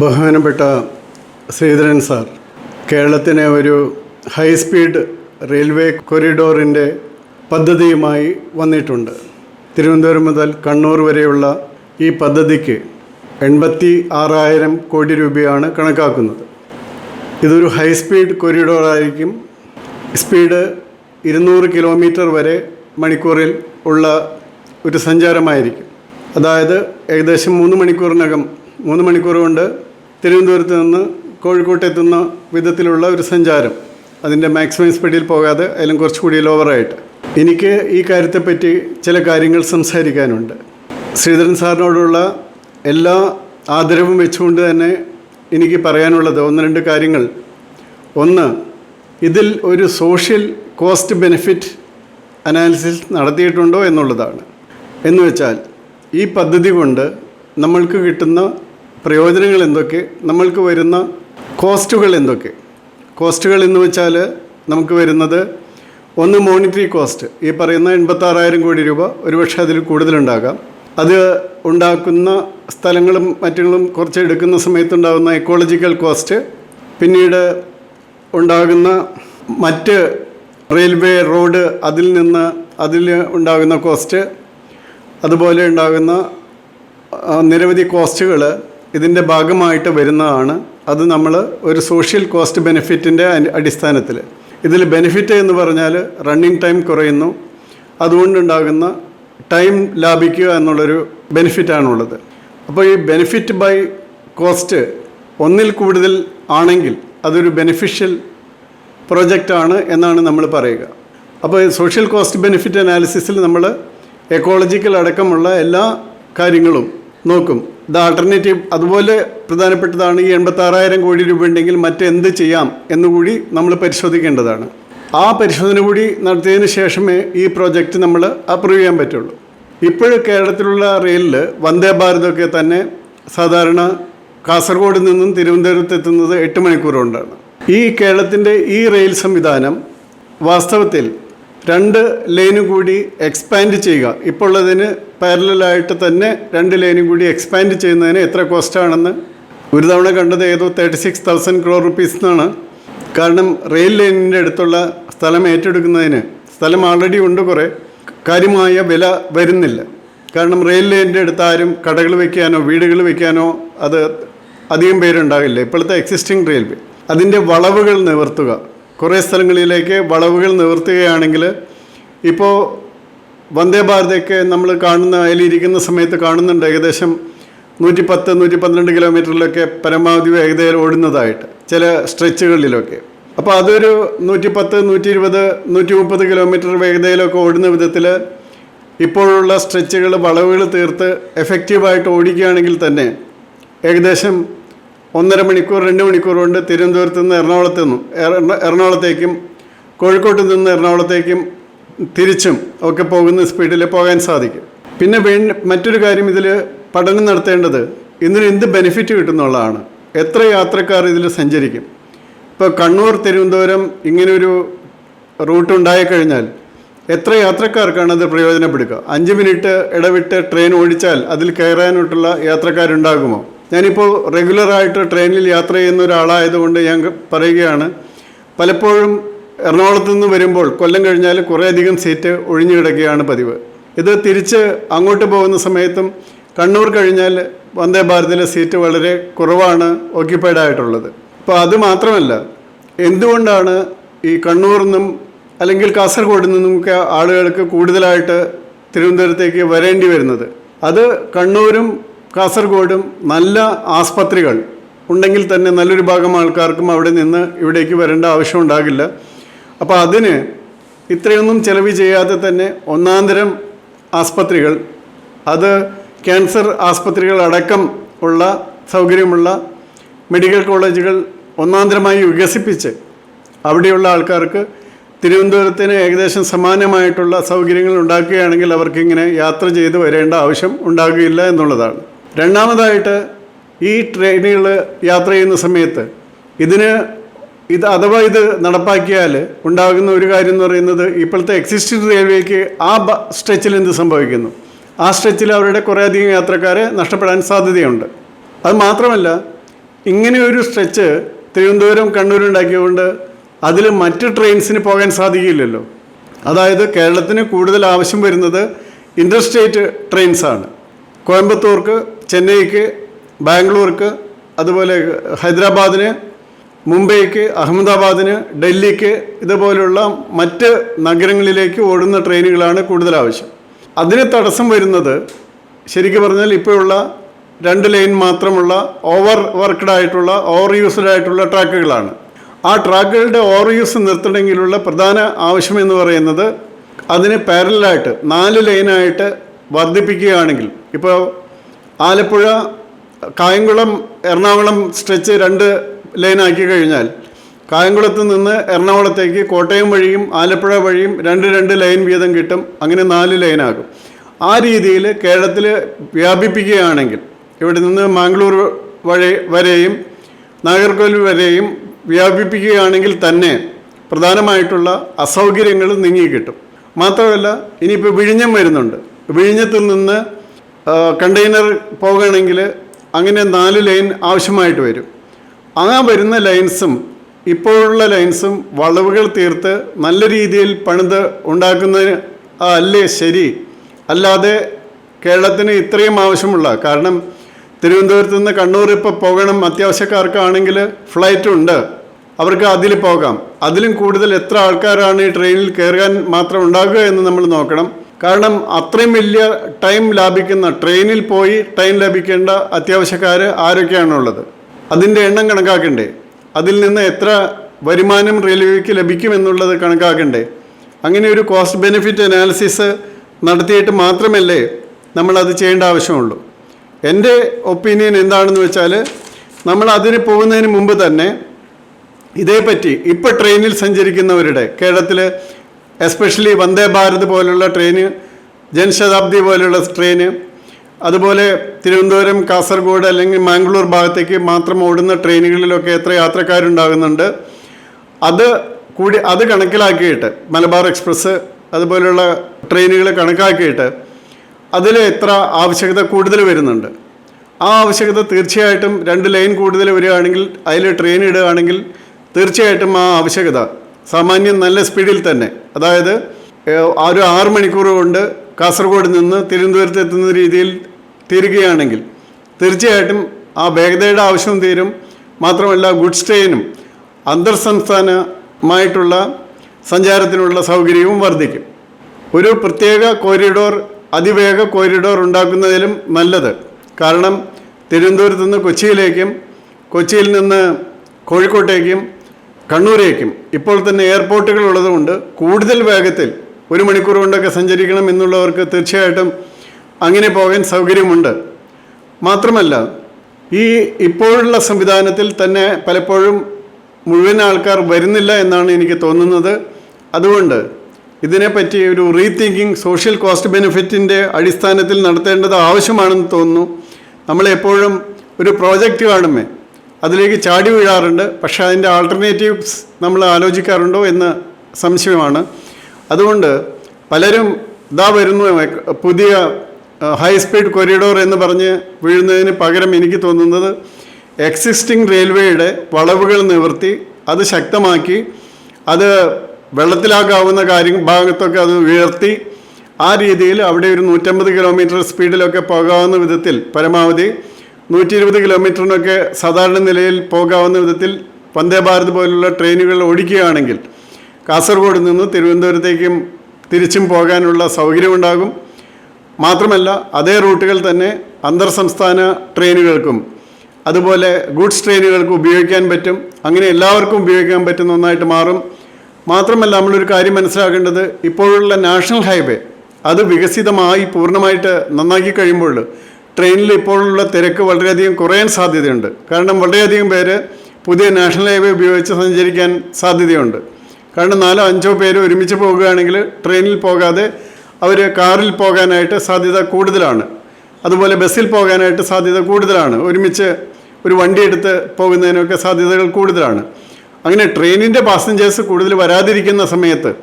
ബഹുമാനപ്പെട്ട ശ്രീധരൻ സാർ കേരളത്തിനെ ഒരു ഹൈസ്പീഡ് റെയിൽവേ കൊറിഡോറിന്റെ പദ്ധതിയുമായി വന്നിട്ടുണ്ട്. തിരുവനന്തപുരം മുതൽ കണ്ണൂർ വരെയുള്ള ഈ പദ്ധതിക്ക് എൺപത്തി ആറായിരം കോടി രൂപയാണ് കണക്കാക്കുന്നത്. ഇതൊരു ഹൈസ്പീഡ് കൊറിഡോറായിരിക്കും സ്പീഡ് ഇരുന്നൂറ് കിലോമീറ്റർ വരെ മണിക്കൂറിൽ ഉള്ള ഒരു സഞ്ചാരമായിരിക്കും. അതായത് ഏകദേശം മൂന്ന് മണിക്കൂറിനകം മൂന്ന് മണിക്കൂർ കൊണ്ട് തിരുവനന്തപുരത്ത് നിന്ന് കോഴിക്കോട്ട് എത്തുന്ന വിധത്തിലുള്ള ഒരു സഞ്ചാരം. അതിന്റെ മാക്സിമം സ്പീഡിൽ പോകാതെ അതിലും കുറച്ചുകൂടി ലോവറായിട്ട് എനിക്ക് ഈ കാര്യത്തെപ്പറ്റി ചില കാര്യങ്ങൾ സംസാരിക്കാനുണ്ട്. ശ്രീധരൻ സാറിനോടുള്ള എല്ലാ ആദരവും വെച്ചുകൊണ്ട് തന്നെ എനിക്ക് പറയാനുള്ളത് ഒന്ന് രണ്ട് കാര്യങ്ങൾ. ഒന്ന് ഇതിൽ ഒരു സോഷ്യൽ കോസ്റ്റ് ബെനിഫിറ്റ് അനാലിസിസ് നടത്തിയിട്ടുണ്ടോ എന്നുള്ളതാണ്. എന്ന് വെച്ചാൽ ഈ പദ്ധതി കൊണ്ട് നമ്മൾക്ക് കിട്ടുന്ന പ്രയോജനങ്ങൾ എന്തൊക്കെ? നമ്മൾക്ക് വരുന്ന കോസ്റ്റുകൾ എന്തൊക്കെ? കോസ്റ്റുകൾ എന്ന് വെച്ചാൽ നമുക്ക് വരുന്നത് ഒന്ന് മോണിറ്ററി കോസ്റ്റ് ഈ പറയുന്ന എൺപത്താറായിരം കോടി രൂപ ഒരുപക്ഷെ അതിൽ കൂടുതലുണ്ടാകാം. അത് ഉണ്ടാക്കുന്ന സ്ഥലങ്ങളും മറ്റുകളും കുറച്ച് എടുക്കുന്ന സമയത്തുണ്ടാകുന്ന എക്കോളജിക്കൽ കോസ്റ്റ് പിന്നീട് ഉണ്ടാകുന്ന മറ്റ് റെയിൽവേ റോഡ് അതിൽ നിന്ന് അതിൽ ഉണ്ടാകുന്ന കോസ്റ്റ് അതുപോലെ ഉണ്ടാകുന്ന നിരവധി കോസ്റ്റുകൾ ഇതിന്റെ ഭാഗമായിട്ട് വരുന്നതാണ്. അത് നമ്മൾ ഒരു സോഷ്യൽ കോസ്റ്റ് ബെനിഫിറ്റിന്റെ അടിസ്ഥാനത്തിൽ ഇതിൽ ബെനിഫിറ്റ് എന്ന് പറഞ്ഞാൽ റണ്ണിങ് ടൈം കുറയുന്നു. അതുകൊണ്ടുണ്ടാകുന്ന ടൈം ലാഭിക്കുക എന്നുള്ളൊരു ബെനിഫിറ്റാണുള്ളത് അപ്പോൾ ഈ ബെനിഫിറ്റ് ബൈ കോസ്റ്റ് ഒന്നിൽ കൂടുതൽ ആണെങ്കിൽ അതൊരു ബെനിഫിഷ്യൽ പ്രൊജക്റ്റാണ് എന്നാണ് നമ്മൾ പറയുക. അപ്പോൾ സോഷ്യൽ കോസ്റ്റ് ബെനിഫിറ്റ് അനാലിസിസിൽ നമ്മൾ എക്കോളജിക്കൽ അടക്കമുള്ള എല്ലാ കാര്യങ്ങളും നോക്കും. ദ ആൾട്ടർനേറ്റീവ് അതുപോലെ പ്രധാനപ്പെട്ടതാണ് ഈ എൺപത്താറായിരം കോടി രൂപ ഉണ്ടെങ്കിൽ മറ്റെന്ത് ചെയ്യാം എന്നുകൂടി നമ്മൾ പരിശോധിക്കേണ്ടതാണ്. ആ പരിശോധന കൂടി നടത്തിയതിന് ശേഷമേ ഈ പ്രോജക്റ്റ് നമ്മൾ അപ്രൂവ് ചെയ്യാൻ പറ്റുള്ളൂ. ഇപ്പോൾ കേരളത്തിലുള്ള റെയിലിൽ വന്ദേ ഭാരതമൊക്കെ തന്നെ സാധാരണ കാസർഗോഡ് നിന്നും തിരുവനന്തപുരത്ത് എത്തുന്നത് എട്ട് മണിക്കൂറുകൊണ്ടാണ് ഈ കേരളത്തിന്റെ ഈ റെയിൽ സംവിധാനം വാസ്തവത്തിൽ രണ്ട് ലൈനും കൂടി എക്സ്പാൻഡ് ചെയ്യുക. ഇപ്പോൾ ഉള്ളതിന് പാരലായിട്ട് തന്നെ രണ്ട് ലൈനും കൂടി എക്സ്പാൻഡ് ചെയ്യുന്നതിന് എത്ര കോസ്റ്റാണെന്ന് ഒരു തവണ കണ്ടത് ഏതോ thirty six thousand crore rupees എന്നാണ്. കാരണം റെയിൽ ലൈനിന്റെ അടുത്തുള്ള സ്ഥലം ഏറ്റെടുക്കുന്നതിന് സ്ഥലം ആൾറെഡി ഉണ്ട് കുറേ. കാര്യമായ വില വരുന്നില്ല. കാരണം റെയിൽ ലൈനിന്റെ അടുത്ത് ആരും കടകൾ വയ്ക്കാനോ വീടുകൾ വയ്ക്കാനോ അത് അധികം പേരുണ്ടാകില്ല ഇപ്പോഴത്തെ എക്സിസ്റ്റിംഗ് റെയിൽവേ അതിന്റെ വളവുകൾ നിവർത്തുക. കുറേ സ്ഥലങ്ങളിലേക്ക് വളവുകൾ നിവർത്തുകയാണെങ്കിൽ ഇപ്പോൾ വന്ദേ ഭാരതയൊക്കെ നമ്മൾ കാണുന്ന അതിലിരിക്കുന്ന സമയത്ത് കാണുന്നുണ്ട് ഏകദേശം നൂറ്റി പത്ത് നൂറ്റി പന്ത്രണ്ട് കിലോമീറ്ററിലൊക്കെ പരമാവധി വേഗതയിൽ ഓടുന്നതായിട്ട് ചില സ്ട്രെച്ചുകളിലൊക്കെ. അപ്പോൾ അതൊരു നൂറ്റി പത്ത് നൂറ്റി ഇരുപത് നൂറ്റി മുപ്പത് കിലോമീറ്റർ വേഗതയിലൊക്കെ ഓടുന്ന വിധത്തിൽ ഇപ്പോഴുള്ള സ്ട്രെച്ചുകൾ വളവുകൾ തീർത്ത് എഫക്റ്റീവായിട്ട് ഓടിക്കുകയാണെങ്കിൽ തന്നെ ഏകദേശം ഒന്നര മണിക്കൂർ രണ്ട് മണിക്കൂർ കൊണ്ട് തിരുവനന്തപുരത്ത് നിന്ന് എറണാകുളത്ത് നിന്നും എറണ- എറണാകുളത്തേക്കും കോഴിക്കോട്ട് നിന്ന് എറണാകുളത്തേക്കും തിരിച്ചും ഒക്കെ പോകുന്ന സ്പീഡിൽ പോകാൻ സാധിക്കും. പിന്നെ വേ മറ്റൊരു കാര്യം ഇതിൽ പഠനം നടത്തേണ്ടത് ഇതിന് എന്ത് ബെനിഫിറ്റ് കിട്ടുന്നുള്ളതാണ്. എത്ര യാത്രക്കാർ ഇതിൽ സഞ്ചരിക്കും. ഇപ്പോൾ കണ്ണൂർ തിരുവനന്തപുരം ഇങ്ങനൊരു റൂട്ട് ഉണ്ടായിക്കഴിഞ്ഞാൽ എത്ര യാത്രക്കാർക്കാണ് അത് പ്രയോജനപ്പെടുക? അഞ്ച് മിനിറ്റ് ഇടവിട്ട് ട്രെയിൻ ഓടിച്ചാൽ അതിൽ കയറാനായിട്ടുള്ള യാത്രക്കാരുണ്ടാകുമോ? ഞാനിപ്പോൾ റെഗുലറായിട്ട് ട്രെയിനിൽ യാത്ര ചെയ്യുന്ന ഒരാളായതുകൊണ്ട് ഞാൻ പറയുകയാണ്. പലപ്പോഴും എറണാകുളത്ത് നിന്ന് വരുമ്പോൾ കൊല്ലം കഴിഞ്ഞാൽ കുറേയധികം സീറ്റ് ഒഴിഞ്ഞു കിടക്കുകയാണ് പതിവ്. ഇത് തിരിച്ച് അങ്ങോട്ട് പോകുന്ന സമയത്തും കണ്ണൂർ കഴിഞ്ഞാൽ വന്ദേ ഭാരതിലെ സീറ്റ് വളരെ കുറവാണ് ഓക്യുപ്പൈഡ് ആയിട്ടുള്ളത്. അപ്പോൾ അത് മാത്രമല്ല എന്തുകൊണ്ടാണ് ഈ കണ്ണൂരിൽ നിന്നും അല്ലെങ്കിൽ കാസർഗോഡ് നിന്നുമൊക്കെ ആളുകൾക്ക് കൂടുതലായിട്ട് തിരുവനന്തപുരത്തേക്ക് വരേണ്ടി വരുന്നത്? അത് കണ്ണൂരും കാസർഗോഡും നല്ല ആസ്പത്രികൾ ഉണ്ടെങ്കിൽ തന്നെ നല്ലൊരു ഭാഗം ആൾക്കാർക്കും അവിടെ നിന്ന് ഇവിടേക്ക് വരേണ്ട ആവശ്യം ഉണ്ടാകില്ല. അപ്പോൾ അതിന് ഇത്രയൊന്നും ചെലവ് ചെയ്യാതെ തന്നെ ഒന്നാന്തരം ആസ്പത്രികൾ അത് ക്യാൻസർ ആസ്പത്രികൾ അടക്കം ഉള്ള സൗകര്യമുള്ള മെഡിക്കൽ കോളേജുകൾ ഒന്നാന്തരമായി വികസിപ്പിച്ച് അവിടെയുള്ള ആൾക്കാർക്ക് തിരുവനന്തപുരത്തിന് ഏകദേശം സമാനമായിട്ടുള്ള സൗകര്യങ്ങൾ ഉണ്ടാക്കുകയാണെങ്കിൽ അവർക്കിങ്ങനെ യാത്ര ചെയ്ത് വരേണ്ട ആവശ്യം ഉണ്ടാകുകയില്ല എന്നുള്ളതാണ്. രണ്ടാമതായിട്ട് ഈ ട്രെയിനുകൾ യാത്ര ചെയ്യുന്ന സമയത്ത് ഇതിന് ഇത് അഥവാ ഇത് നടപ്പാക്കിയാൽ ഉണ്ടാകുന്ന ഒരു കാര്യം എന്ന് പറയുന്നത് ഇപ്പോഴത്തെ എക്സിസ്റ്റിംഗ് റെയിൽവേക്ക് ആ സ്ട്രെച്ചിൽ എന്ത് സംഭവിക്കുന്നു? ആ സ്ട്രെച്ചിൽ അവരുടെ കുറേയധികം യാത്രക്കാരെ നഷ്ടപ്പെടാൻ സാധ്യതയുണ്ട്. അത് മാത്രമല്ല ഇങ്ങനെ ഒരു സ്ട്രെച്ച് തിരുവനന്തപുരം കണ്ണൂർ ഉണ്ടാക്കിയതുകൊണ്ട് അതിൽ മറ്റ് ട്രെയിൻസിന് പോകാൻ സാധിക്കില്ലല്ലോ. അതായത് കേരളത്തിന് കൂടുതൽ ആവശ്യം വരുന്നത് ഇന്റർസ്റ്റേറ്റ് ട്രെയിൻസാണ് കോയമ്പത്തൂർക്ക് ചെന്നൈക്ക് ബാംഗ്ലൂർക്ക് അതുപോലെ ഹൈദരാബാദിന് മുംബൈക്ക് അഹമ്മദാബാദിന് ഡൽഹിക്ക് ഇതുപോലുള്ള മറ്റ് നഗരങ്ങളിലേക്ക് ഓടുന്ന ട്രെയിനുകളാണ് കൂടുതൽ ആവശ്യം അതിന് തടസ്സം വരുന്നത് ശരിക്കും പറഞ്ഞാൽ ഇപ്പോഴുള്ള രണ്ട് ലൈൻ മാത്രമുള്ള ഓവർ വർക്ക്ഡ് ആയിട്ടുള്ള ഓവർ യൂസ്ഡ് ആയിട്ടുള്ള ട്രാക്കുകളാണ്. ആ ട്രാക്കുകളുടെ ഓവർ യൂസ് നിർത്തണമെങ്കിലുള്ള പ്രധാന ആവശ്യം എന്ന് പറയുന്നത് അതിന് പാരലായിട്ട് നാല് ലൈനായിട്ട് വർദ്ധിപ്പിക്കുകയാണെങ്കിൽ ഇപ്പോൾ ആലപ്പുഴ കായംകുളം എറണാകുളം സ്ട്രെച്ച് രണ്ട് ലൈനാക്കി കഴിഞ്ഞാൽ കായംകുളത്ത് നിന്ന് എറണാകുളത്തേക്ക് കോട്ടയം വഴിയും ആലപ്പുഴ വഴിയും രണ്ട് രണ്ട് ലൈൻ വീതം കിട്ടും. അങ്ങനെ നാല് ലൈനാകും ആ രീതിയിൽ കേരളത്തിൽ വ്യാപിപ്പിക്കുകയാണെങ്കിൽ ഇവിടെ നിന്ന് മാംഗ്ലൂർ വഴി വരെയും നാഗർകോവിൽ വരെയും വ്യാപിപ്പിക്കുകയാണെങ്കിൽ തന്നെ പ്രധാനമായിട്ടുള്ള അസൗകര്യങ്ങൾ നീങ്ങിക്കിട്ടും മാത്രമല്ല ഇനിയിപ്പോൾ വിഴിഞ്ഞം വരുന്നുണ്ട്. വിഴിഞ്ഞത്തിൽ നിന്ന് കണ്ടെയ്നർ പോകുകയാണെങ്കിൽ അങ്ങനെ നാല് ലൈൻ ആവശ്യമായിട്ട് വരും. ആ വരുന്ന ലൈൻസും ഇപ്പോഴുള്ള ലൈൻസും വളവുകൾ തീർത്ത് നല്ല രീതിയിൽ പണിത് ഉണ്ടാക്കുന്നതിന് അല്ലേ ശരി? അല്ലാതെ കേരളത്തിന് ഇത്രയും ആവശ്യമുള്ള കാരണം തിരുവനന്തപുരത്ത് നിന്ന് കണ്ണൂർ ഇപ്പോൾ പോകണം അത്യാവശ്യക്കാർക്കാണെങ്കിൽ ഫ്ലൈറ്റ് ഉണ്ട് അവർക്ക് അതിൽ പോകാം. അതിലും കൂടുതൽ എത്ര ആൾക്കാരാണ് ഈ ട്രെയിനിൽ കയറാൻ മാത്രം ഉണ്ടാകുക എന്ന് നമ്മൾ നോക്കണം. കാരണം അത്രയും വലിയ ടൈം ലാഭിക്കുന്ന ട്രെയിനിൽ പോയി ടൈം ലഭിക്കേണ്ട അത്യാവശ്യക്കാർ ആരൊക്കെയാണുള്ളത്? അതിന്റെ എണ്ണം കണക്കാക്കണ്ടേ? അതിൽ നിന്ന് എത്ര വരുമാനം റെയിൽവേക്ക് ലഭിക്കുമെന്നുള്ളത് കണക്കാക്കണ്ടേ? അങ്ങനെ ഒരു കോസ്റ്റ് ബെനിഫിറ്റ് അനാലിസിസ് നടത്തിയിട്ട് മാത്രമല്ലേ നമ്മളത് ചെയ്യേണ്ട ആവശ്യമുള്ളൂ. എന്റെ ഒപ്പീനിയൻ എന്താണെന്ന് വെച്ചാൽ നമ്മൾ അതിന് പോകുന്നതിന് മുമ്പ് തന്നെ ഇതേപ്പറ്റി ഇപ്പോൾ ട്രെയിനിൽ സഞ്ചരിക്കുന്നവരുടെ കേരളത്തിൽ എസ്പെഷ്യലി വന്ദേ ഭാരത് പോലുള്ള ട്രെയിന് ജൻശതാബ്ദി പോലുള്ള ട്രെയിന് അതുപോലെ തിരുവനന്തപുരം കാസർഗോഡ് അല്ലെങ്കിൽ മാംഗ്ലൂർ ഭാഗത്തേക്ക് മാത്രം ഓടുന്ന ട്രെയിനുകളിലൊക്കെ എത്ര യാത്രക്കാരുണ്ടാകുന്നുണ്ട്. അത് കൂടി അത് കണക്കിലാക്കിയിട്ട് മലബാർ എക്സ്പ്രസ് അതുപോലെയുള്ള ട്രെയിനുകൾ കണക്കാക്കിയിട്ട് അതിൽ എത്ര ആവശ്യകത കൂടുതൽ വരുന്നുണ്ട്. ആ ആവശ്യകത തീർച്ചയായിട്ടും രണ്ട് ലൈൻ കൂടുതൽ വരികയാണെങ്കിൽ അതിൽ ട്രെയിൻ ഇടുകയാണെങ്കിൽ തീർച്ചയായിട്ടും ആ ആവശ്യകത സാമാന്യം നല്ല സ്പീഡിൽ തന്നെ. അതായത് ഒരു ആറ് മണിക്കൂർ കൊണ്ട് കാസർഗോഡ് നിന്ന് തിരുവനന്തപുരത്ത് എത്തുന്ന രീതിയിൽ തീരുകയാണെങ്കിൽ തീർച്ചയായിട്ടും ആ വേഗതയുടെ ആവശ്യവും തീരും. മാത്രമല്ല ഗുഡ്സ് ട്രെയിനും അന്തർ സംസ്ഥാനമായിട്ടുള്ള സഞ്ചാരത്തിനുള്ള സൗകര്യവും വർദ്ധിക്കും. ഒരു പ്രത്യേക കോരിഡോർ അതിവേഗ കോരിഡോർ ഉണ്ടാക്കുന്നതിലും നല്ലത്. കാരണം തിരുവനന്തപുരത്ത് നിന്ന് കൊച്ചിയിലേക്കും കൊച്ചിയിൽ നിന്ന് കോഴിക്കോട്ടേക്കും കണ്ണൂരേക്കും. ഇപ്പോൾ തന്നെ എയർപോർട്ടുകൾ ഉള്ളതുകൊണ്ട് കൂടുതൽ വേഗത്തിൽ ഒരു മണിക്കൂർ കൊണ്ടൊക്കെ സഞ്ചരിക്കണം എന്നുള്ളവർക്ക് തീർച്ചയായിട്ടും അങ്ങനെ പോകാൻ സൗകര്യമുണ്ട്. മാത്രമല്ല ഈ ഇപ്പോഴുള്ള സംവിധാനത്തിൽ തന്നെ പലപ്പോഴും മുഴുവൻ ആൾക്കാർ വരുന്നില്ല എന്നാണ് എനിക്ക് തോന്നുന്നത്. അതുകൊണ്ട് ഇതിനെപ്പറ്റി ഒരു റീതിങ്കിങ് സോഷ്യൽ കോസ്റ്റ് ബെനിഫിറ്റിന്റെ അടിസ്ഥാനത്തിൽ നടത്തേണ്ടത് ആവശ്യമാണെന്ന് തോന്നുന്നു. നമ്മളെപ്പോഴും ഒരു പ്രോജക്റ്റ് കാണുമേ അതിലേക്ക് ചാടി വീഴാറുണ്ട്. പക്ഷേ അതിന്റെ ആൾട്ടർനേറ്റീവ്സ് നമ്മൾ ആലോചിക്കാറുണ്ടോ എന്ന് സംശയമാണ്. അതുകൊണ്ട് പലരും ഇതാ വരുന്നു പുതിയ ഹൈ സ്പീഡ് കൊറിഡോർ എന്ന് പറഞ്ഞ് വീഴുന്നതിന് പകരം എനിക്ക് തോന്നുന്നത് എക്സിസ്റ്റിംഗ് റെയിൽവേയുടെ വളവുകൾ നിവർത്തി അത് ശക്തമാക്കി അത് വെള്ളത്തിലാക്കാവുന്ന കാര്യം ഭാഗത്തൊക്കെ അത് ഉയർത്തി ആ രീതിയിൽ അവിടെ ഒരു നൂറ്റമ്പത് കിലോമീറ്റർ സ്പീഡിലൊക്കെ പോകാവുന്ന വിധത്തിൽ പരമാവധി നൂറ്റി ഇരുപത് കിലോമീറ്ററിനൊക്കെ സാധാരണ നിലയിൽ പോകാവുന്ന വിധത്തിൽ വന്ദേ ഭാരത് പോലുള്ള ട്രെയിനുകൾ ഓടിക്കുകയാണെങ്കിൽ കാസർഗോഡ് നിന്ന് തിരുവനന്തപുരത്തേക്കും തിരിച്ചും പോകാനുള്ള സൗകര്യമുണ്ടാകും. മാത്രമല്ല അതേ റൂട്ടുകൾ തന്നെ അന്തർ സംസ്ഥാന ട്രെയിനുകൾക്കും അതുപോലെ ഗുഡ്സ് ട്രെയിനുകൾക്കും ഉപയോഗിക്കാൻ പറ്റും. അങ്ങനെ എല്ലാവർക്കും ഉപയോഗിക്കാൻ പറ്റുന്ന ഒന്നായിട്ട് മാറും. മാത്രമല്ല നമ്മളൊരു കാര്യം മനസ്സിലാക്കേണ്ടത് ഇപ്പോഴുള്ള നാഷണൽ ഹൈവേ അത് വികസിതമായി പൂർണമായിട്ട് നന്നാക്കി കഴിയുമ്പോൾ ട്രെയിനിൽ ഇപ്പോഴുള്ള തിരക്ക് വളരെയധികം കുറയാൻ സാധ്യതയുണ്ട്. കാരണം വളരെയധികം പേര് പുതിയ നാഷണൽ ഹൈവേ ഉപയോഗിച്ച് സഞ്ചരിക്കാൻ സാധ്യതയുണ്ട്. കാരണം നാലോ അഞ്ചോ പേര് ഒരുമിച്ച് പോകുകയാണെങ്കിൽ ട്രെയിനിൽ പോകാതെ അവർ കാറിൽ പോകാനായിട്ട് സാധ്യത കൂടുതലാണ്. അതുപോലെ ബസ്സിൽ പോകാനായിട്ട് സാധ്യത കൂടുതലാണ്. ഒരുമിച്ച് ഒരു വണ്ടി എടുത്ത് പോകുന്നതിനൊക്കെ സാധ്യതകൾ കൂടുതലാണ്. അങ്ങനെ ട്രെയിനിന്റെ പാസഞ്ചേഴ്സ് കൂടുതൽ വരാതിരിക്കുന്ന സമയത്ത്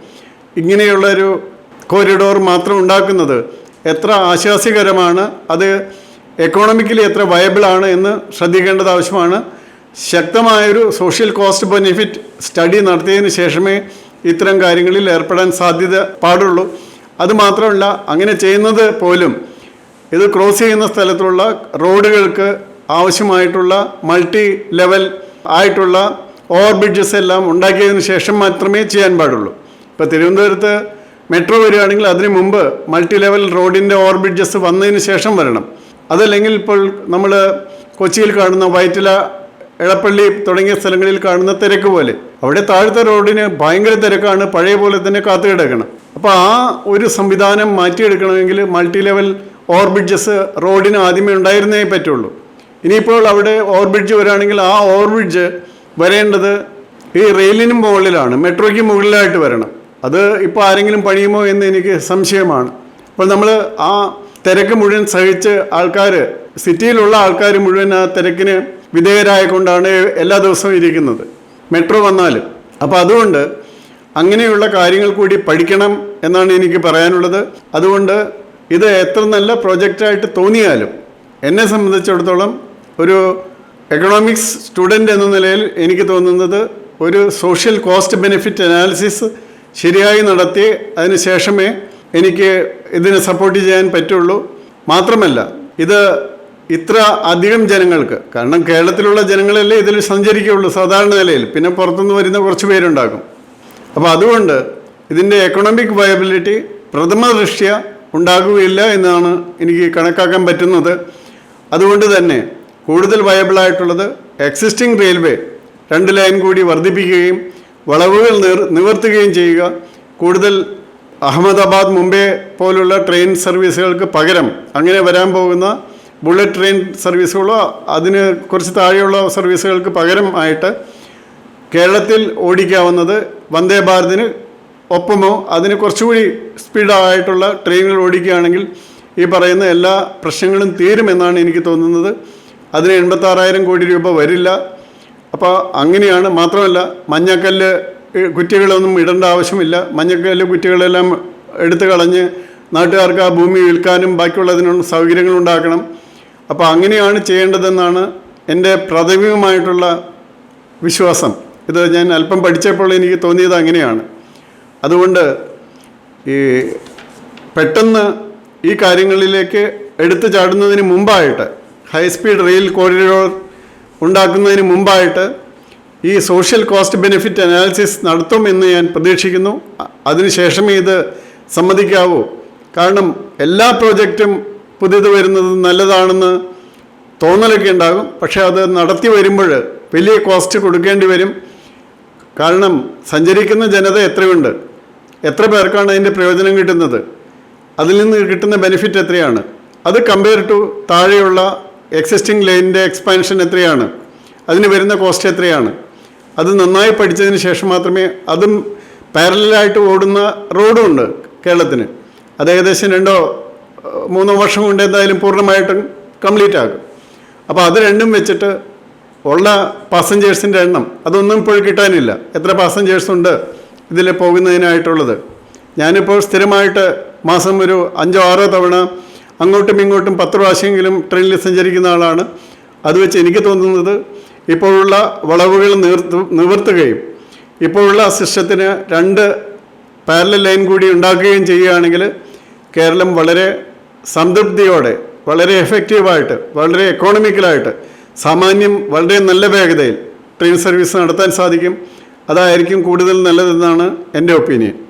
ഇങ്ങനെയുള്ളൊരു കോറിഡോർ മാത്രം ഉണ്ടാക്കുന്നത് എത്ര ആശ്വാസ്യകരമാണ്. അത് എക്കോണമിക്കലി എത്ര വയബിൾ ആണ് എന്ന് ശ്രദ്ധിക്കേണ്ടത് ആവശ്യമാണ്. ശക്തമായൊരു സോഷ്യൽ കോസ്റ്റ് ബെനിഫിറ്റ് സ്റ്റഡി നടത്തിയതിന് ശേഷമേ ഇത്തരം കാര്യങ്ങളിൽ ഏർപ്പെടാൻ സാധ്യത പാടുള്ളൂ. അതുമാത്രമല്ല അങ്ങനെ ചെയ്യുന്നത് പോലും ഇത് ക്രോസ് ചെയ്യുന്ന സ്ഥലത്തുള്ള റോഡുകൾക്ക് ആവശ്യമായിട്ടുള്ള മൾട്ടി ലെവൽ ആയിട്ടുള്ള ഓവർ ബ്രിഡ്ജസ് എല്ലാം ഉണ്ടാക്കിയതിന് ശേഷം മാത്രമേ ചെയ്യാൻ പാടുള്ളൂ. ഇപ്പോൾ തിരുവനന്തപുരത്ത് മെട്രോ വരികയാണെങ്കിൽ അതിനു മുമ്പ് മൾട്ടി ലെവൽ റോഡിന്റെ ഓവർ ബ്രിഡ്ജസ് വന്നതിന് ശേഷം വരണം. അതല്ലെങ്കിൽ ഇപ്പോൾ നമ്മൾ കൊച്ചിയിൽ കാണുന്ന വയറ്റില എളപ്പള്ളി തുടങ്ങിയ സ്ഥലങ്ങളിൽ കാണുന്ന തിരക്ക് പോലെ. അവിടെ താഴ്ത്ത റോഡിന് ഭയങ്കര തിരക്കാണ് പഴയ പോലെ തന്നെ കാത്തു കിടക്കണം അപ്പോൾ ആ ഒരു സംവിധാനം മാറ്റിയെടുക്കണമെങ്കിൽ മൾട്ടി ലെവൽ ഓവർബ്രിഡ്ജസ് റോഡിന് ആദ്യമേ ഉണ്ടായിരുന്നേ പറ്റുള്ളൂ. ഇനിയിപ്പോൾ അവിടെ ഓവർബ്രിഡ്ജ് വരാണെങ്കിൽ ആ ഓവർബ്രിഡ്ജ് വരേണ്ടത് ഈ റെയിലിന് മുകളിലാണ് മെട്രോയ്ക്ക് മുകളിലായിട്ട് വരണം. അത് ഇപ്പോൾ ആരെങ്കിലും പണിയുമോ എന്ന് എനിക്ക് സംശയമാണ്. അപ്പോൾ നമ്മൾ ആ തിരക്ക് മുഴുവൻ സഹിച്ച് ആൾക്കാർ സിറ്റിയിലുള്ള ആൾക്കാർ മുഴുവൻ ആ തിരക്കിന് വിധേയരായിക്കൊണ്ടാണ് എല്ലാ ദിവസവും ഇരിക്കുന്നത്. മെട്രോ വന്നാലും. അപ്പോൾ അതുകൊണ്ട് അങ്ങനെയുള്ള കാര്യങ്ങൾ കൂടി പഠിക്കണം എന്നാണ് എനിക്ക് പറയാനുള്ളത്. അതുകൊണ്ട് ഇത് എത്ര നല്ല പ്രോജക്റ്റായിട്ട് തോന്നിയാലും എന്നെ സംബന്ധിച്ചിടത്തോളം ഒരു എക്കണോമിക്സ് സ്റ്റുഡന്റ് എന്ന നിലയിൽ എനിക്ക് തോന്നുന്നത് ഒരു സോഷ്യൽ കോസ്റ്റ് ബെനിഫിറ്റ് അനാലിസിസ് ശരിയായി നടത്തി അതിന് ശേഷമേ എനിക്ക് ഇതിനെ സപ്പോർട്ട് ചെയ്യാൻ പറ്റുള്ളൂ. മാത്രമല്ല ഇത് ഇത്ര അധികം ജനങ്ങൾക്ക് കാരണം കേരളത്തിലുള്ള ജനങ്ങളല്ലേ ഇതിൽ സഞ്ചരിക്കുകയുള്ളൂ സാധാരണ നിലയിൽ. പിന്നെ പുറത്തുനിന്ന് വരുന്ന കുറച്ച് പേരുണ്ടാകും. അപ്പോൾ അതുകൊണ്ട് ഇതിന്റെ എക്കണോമിക് വയബിലിറ്റി പ്രഥമ ദൃഷ്ട്യ ഉണ്ടാകുകയില്ല എന്നാണ് എനിക്ക് കണക്കാക്കാൻ പറ്റുന്നത്. അതുകൊണ്ട് തന്നെ കൂടുതൽ വയബിളായിട്ടുള്ളത് എക്സിസ്റ്റിംഗ് റെയിൽവേ രണ്ട് ലൈൻ കൂടി വർദ്ധിപ്പിക്കുകയും വളവുകൾ നിവർത്തുകയും ചെയ്യുക കൂടുതൽ അഹമ്മദാബാദ് മുംബൈ പോലുള്ള ട്രെയിൻ സർവീസുകൾക്ക് പകരം അങ്ങനെ വരാൻ പോകുന്ന ബുള്ളറ്റ് ട്രെയിൻ സർവീസുകളോ അതിന് കുറച്ച് താഴെയുള്ള സർവീസുകൾക്ക് പകരം ആയിട്ട് കേരളത്തിൽ ഓടിക്കാവുന്നത് വന്ദേ ഭാരതിന് ഒപ്പമോ അതിന് കുറച്ചുകൂടി സ്പീഡായിട്ടുള്ള ട്രെയിനുകൾ ഓടിക്കുകയാണെങ്കിൽ ഈ പറയുന്ന എല്ലാ പ്രശ്നങ്ങളും തീരുമെന്നാണ് എനിക്ക് തോന്നുന്നത്. അതിന് എൺപത്താറായിരം കോടി രൂപ വരില്ല. അപ്പോൾ അങ്ങനെയാണ് മാത്രമല്ല മഞ്ഞക്കല്ല് കുറ്റികളൊന്നും ഇടേണ്ട ആവശ്യമില്ല. മഞ്ഞക്കല്ല് കുറ്റികളെല്ലാം എടുത്തു കളഞ്ഞ് നാട്ടുകാർക്ക് ആ ഭൂമി വിൽക്കാനും ബാക്കിയുള്ളതിനുള്ള സൗകര്യങ്ങൾ ഉണ്ടാക്കണം. അപ്പോൾ അങ്ങനെയാണ് ചെയ്യേണ്ടതെന്നാണ് എന്റെ പ്രാഥമികമായിട്ടുള്ള വിശ്വാസം. ഇത് ഞാൻ അല്പം പഠിച്ചപ്പോൾ എനിക്ക് തോന്നിയത് അങ്ങനെയാണ്. അതുകൊണ്ട് ഈ പെട്ടെന്ന് ഈ കാര്യങ്ങളിലേക്ക് എടുത്തു ചാടുന്നതിന് മുമ്പായിട്ട് ഹൈസ്പീഡ് റെയിൽ കോറിഡോർ ഉണ്ടാക്കുന്നതിന് മുമ്പായിട്ട് ഈ സോഷ്യൽ കോസ്റ്റ് ബെനിഫിറ്റ് അനാലിസിസ് നടത്തുമെന്ന് ഞാൻ പ്രതീക്ഷിക്കുന്നു. അതിനുശേഷമേ ഇത് സമ്മതിക്കാവൂ. കാരണം എല്ലാ പ്രോജക്റ്റും പുതിയത് വരുന്നത് നല്ലതാണെന്ന് തോന്നലൊക്കെ ഉണ്ടാകും. പക്ഷേ അത് നടത്തി വരുമ്പോൾ വലിയ കോസ്റ്റ് കൊടുക്കേണ്ടി വരും. കാരണം സഞ്ചരിക്കുന്ന ജനത എത്രയുണ്ട്? എത്ര പേർക്കാണ് അതിന്റെ പ്രയോജനം കിട്ടുന്നത്? അതിൽ നിന്ന് കിട്ടുന്ന ബെനിഫിറ്റ് എത്രയാണ്? അത് കമ്പയർ ടു താഴെയുള്ള എക്സിസ്റ്റിംഗ് ലൈനിന്റെ എക്സ്പാൻഷൻ എത്രയാണ്? അതിന് വരുന്ന കോസ്റ്റ് എത്രയാണ്? അത് നന്നായി പഠിച്ചതിന് ശേഷം മാത്രമേ അതും പാരലായിട്ട് ഓടുന്ന റോഡും ഉണ്ട് കേരളത്തിന്. അത് ഏകദേശം രണ്ടോ മൂന്നോ വർഷം കൊണ്ട് എന്തായാലും പൂർണമായിട്ടും കംപ്ലീറ്റ് ആകും. അപ്പോൾ അത് രണ്ടും വെച്ചിട്ട് ഉള്ള പാസഞ്ചേഴ്സിന്റെ എണ്ണം അതൊന്നും ഇപ്പോൾ കിട്ടാനില്ല. എത്ര പാസഞ്ചേഴ്സ് ഉണ്ട് ഇതിൽ പോകുന്നതിനായിട്ടുള്ളത്. ഞാനിപ്പോൾ സ്ഥിരമായിട്ട് മാസം ഒരു അഞ്ചോ ആറോ തവണ അങ്ങോട്ടും ഇങ്ങോട്ടും പത്ത് പ്രാവശ്യമെങ്കിലും ട്രെയിനിൽ സഞ്ചരിക്കുന്ന ആളാണ്. അത് വെച്ച് എനിക്ക് തോന്നുന്നത് ഇപ്പോഴുള്ള വളവുകൾ നിവർത്ത് നിവർത്തുകയും ഇപ്പോഴുള്ള സിസ്റ്റത്തിന് രണ്ട് പാരലൽ ലൈൻ കൂടി ഉണ്ടാക്കുകയും ചെയ്യുകയാണെങ്കിൽ കേരളം വളരെ സംതൃപ്തിയോടെ വളരെ എഫക്റ്റീവായിട്ട് വളരെ എക്കോണമിക്കലായിട്ട് സാമാന്യം വളരെ നല്ല വേഗതയിൽ ട്രെയിൻ സർവീസ് നടത്താൻ സാധിക്കും. അതായിരിക്കും കൂടുതൽ നല്ലതെന്നാണ് എന്റെ ഒപ്പീനിയൻ